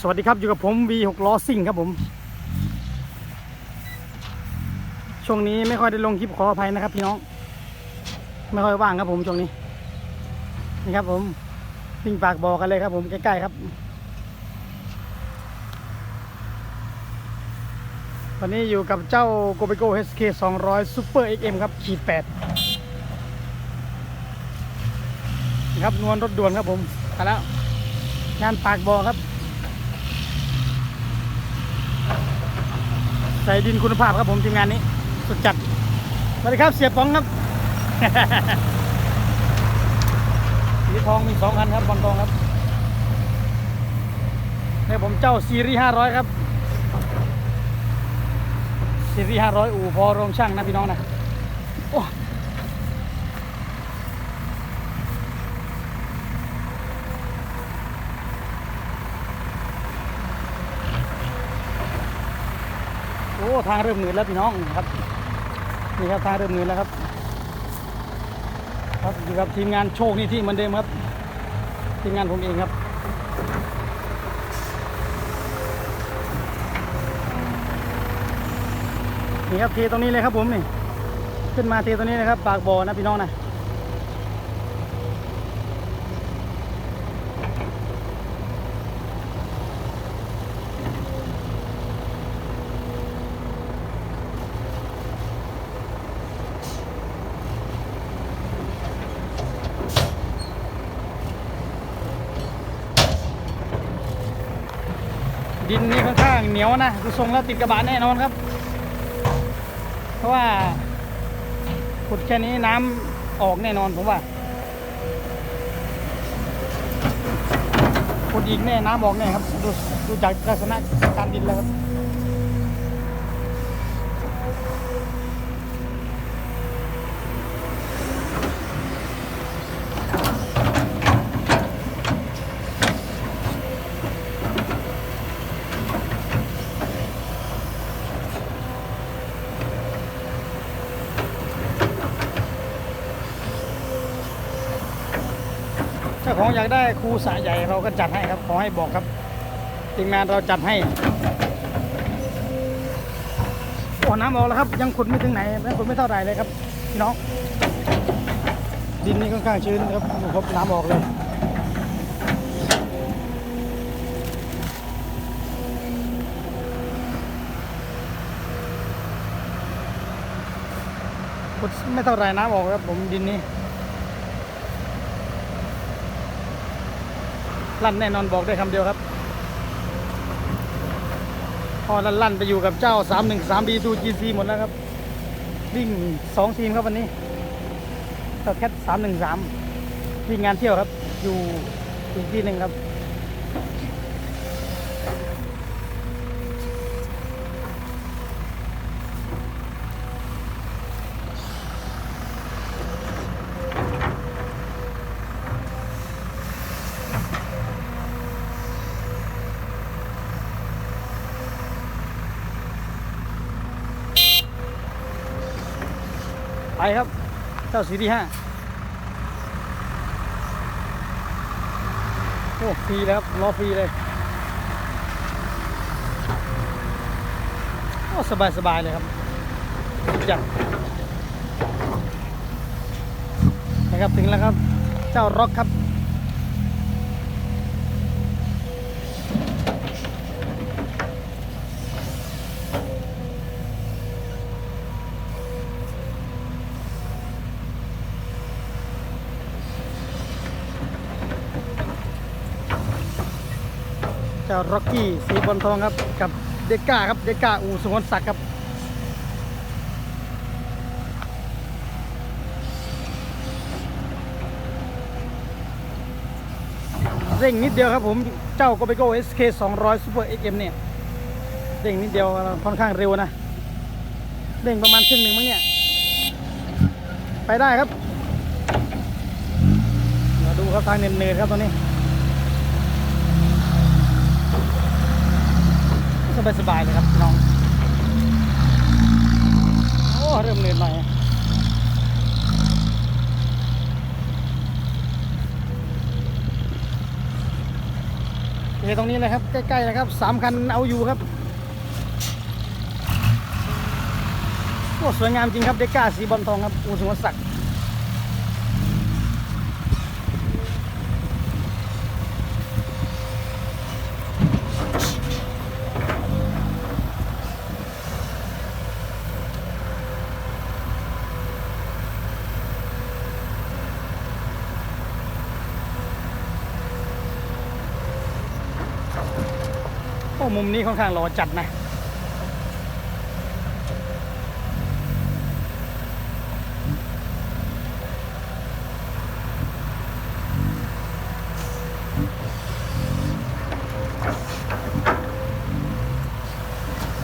สวัสดีครับอยู่กับผม V6 ล้อซิ่งครับผม ช่วงนี้ไม่ค่อยได้ลงคลิปขออภัยนะครับ พี่น้อง ไม่ค่อยว่างครับผมช่วงนี้ นี่ครับผมวิ่งปากบอกกันเลยครับผมใกล้ๆครับ วันนี้อยู่กับเจ้า g o b e g o HK 200 Super XM ครับขีด8ครับนวลรถด่วนครับผมไปแล้วงานปากบอครับ ใส่ดินคุณภาพครับผมทีมงานนี้ สุดจัดสวัสดีครับเสียป๋องครับสีทองมีสองคันครับบอลทองครับเนี่ยผมเจ้าซีรีส์ห้าร้อยครับซีรีส์ห้าร้อยอู่พอโรงช่างนะพี่น้องนะโอ้ ทางเริ่มมืดแล้วพี่น้องครับนี่ครับทางเริ่มมืดแล้วครับ ครับอยู่กับทีมงานโชคนี่ที่เหมือนเดิมครับ ทีมงานผมเองครับนี่ครับเทตรงนี้เลยครับผมนี่ขึ้นมาเทตรงนี้นะครับ ปากบ่อนะพี่น้องนะ ดินนี่ค่อนข้างเหนียวนะดูทรงแล้วติดกระบะแน่นอนครับ เพราะว่าขุดแค่นี้น้ำออกแน่นอนผมว่าขุดอีกแน่น้ำออกแน่ครับดูดูจากลักษณะการดินแล้วครับ ถ้าของอยากได้ครูสะใหญ่เราก็จัดให้ครับ ขอให้บอกครับทีมงานเราจัดให้โอ้น้ำออกแล้วครับ ยังขุดไม่ถึงไหนยังขุดไม่เท่าไหร่เลยครับพี่น้องดินนี่ค่อนข้างชื้นครับครับน้ำออกเลยขุดไม่เท่าไหร่น้ำออกครับผมดินนี้ ลั่นแน่นอนบอกได้คำเดียวครับพอลั่นลั่นไปอยู่กับเจ้า 313 B2 GC หมดแล้วครับ วิ่ง 2 ทีมครับวันนี้เจ้าแคท313 วิ่งงานเที่ยวครับ อยู่อีกที่หนึ่งครับ ไปครับเจ้าสีที่ห้าโอ้ฟรีแล้วครับรอฟรีเลยโอ้สบายสบายเลยครับจัดยอดนะครับถึงแล้วครับ เจ้าร็อกครับ เจ้าร็อกกี้สีบอลทองครับ กับเดก้าครับเดก้าอูสุงวนศักดิ์ครับเร่งนิดเดียวครับผมเจ้าโกเบโก้ SK 200 Super XM เนี่ยเร่งนิดเดียวค่อนข้างเร็วนะเร่งประมาณครึ่งหนึ่งมั้งเนี่ย ไปได้ครับมาดูครับทางเนินๆครับตอนนี้ สบายสบายเลยครับน้อง โอ้เริ่มเหนื่อยหน่อยเตรงนี้เลยครับ ใกล้ๆนะครับสามคันเอาอยู่ครับโอ้สวยงามจริงครับเดก้าสีบอลทองครับอูสุวศักดิ์ โอ้มุมนี้ค่อนข้างรอจัดนะ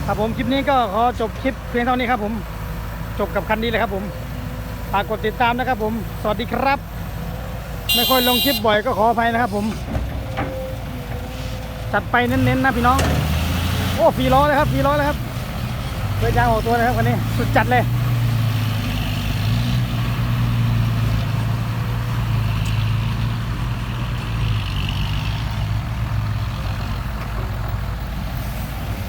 ครับผมคลิปนี้ก็ขอจบคลิปเพียงเท่านี้ครับผมจบกับคันนี้เลยครับผมฝากกดติดตามนะครับผม สวัสดีครับ ไม่ค่อยลงคลิปบ่อยก็ขออภัยนะครับผม จัดไปเน้นๆนะพี่น้อง โอ้ฟรีล้อเลยครับฟรีล้อเลยครับเปิดยางออกตัวเลยครับคันนี้ สุดจัดเลย